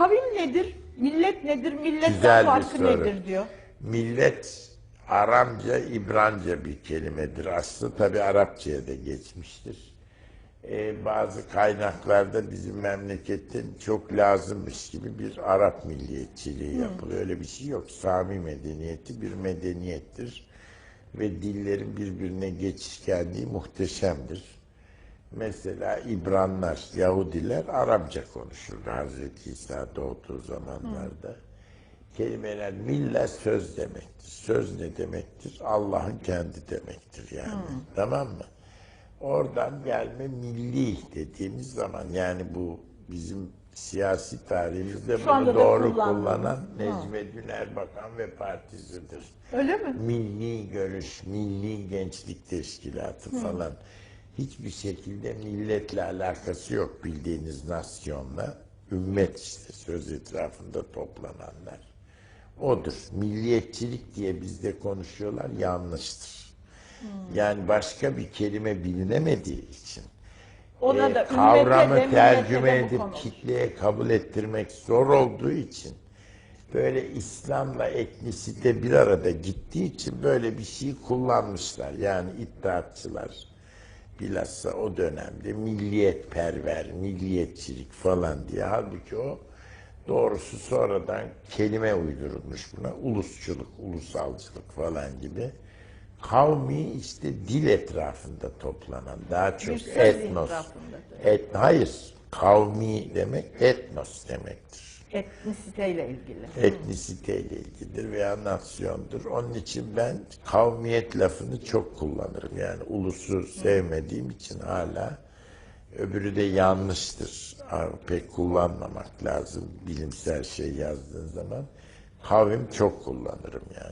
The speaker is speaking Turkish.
Kavim nedir? Millet nedir? Milletten Güzel bir farkı soru. nedir diyor. Millet Aramca, İbranca bir kelimedir. Aslında tabi Arapçaya da geçmiştir. Ee, bazı kaynaklarda bizim memleketin çok lazımmış gibi bir Arap milliyetçiliği yapılıyor. Öyle bir şey yok. Sami medeniyeti bir medeniyettir. Ve dillerin birbirine geçişkenliği muhteşemdir. Mesela İbranlar, Yahudiler Arapça konuşurdu Hazreti İsa doğduğu zamanlarda. Kelimeler millet söz demektir. Söz ne demektir? Allah'ın kendi demektir yani. Tamam mı? Oradan gelme milli dediğimiz zaman yani bu bizim siyasi tarihimizde Şu bunu doğru kullanan Necmettin Erbakan ve partisidir Öyle mi? milli görüş, milli gençlik teşkilatı falan hiçbir şekilde milletle alakası yok bildiğiniz nasyonla. Ümmet işte söz etrafında toplananlar. Odur. Milliyetçilik diye bizde konuşuyorlar yanlıştır. Yani başka bir kelime bilinemediği için Ona e, da ümmete de, kavramı tercüme de bu edip kitleye kabul ettirmek zor olduğu için böyle İslam'la etnisite bir arada gittiği için böyle bir şey kullanmışlar. Yani iddiatçılar bilhassa o dönemde milliyetperver, milliyetçilik falan diye. Halbuki o doğrusu sonradan kelime uydurulmuş buna. Ulusçuluk, ulusalcılık falan gibi. Kavmi işte dil etrafında toplanan daha çok etnos. etrafındadır. Et, hayır, kavmi demek etnos demektir. Etnisiteyle ilgili. Etnisiteyle ilgilidir veya nasyondur. Onun için ben kavmiyet lafını çok kullanırım. Yani ulusu sevmediğim için hala öbürü de yanlıştır. Pek kullanmamak lazım bilimsel şey yazdığın zaman. Kavim çok kullanırım yani.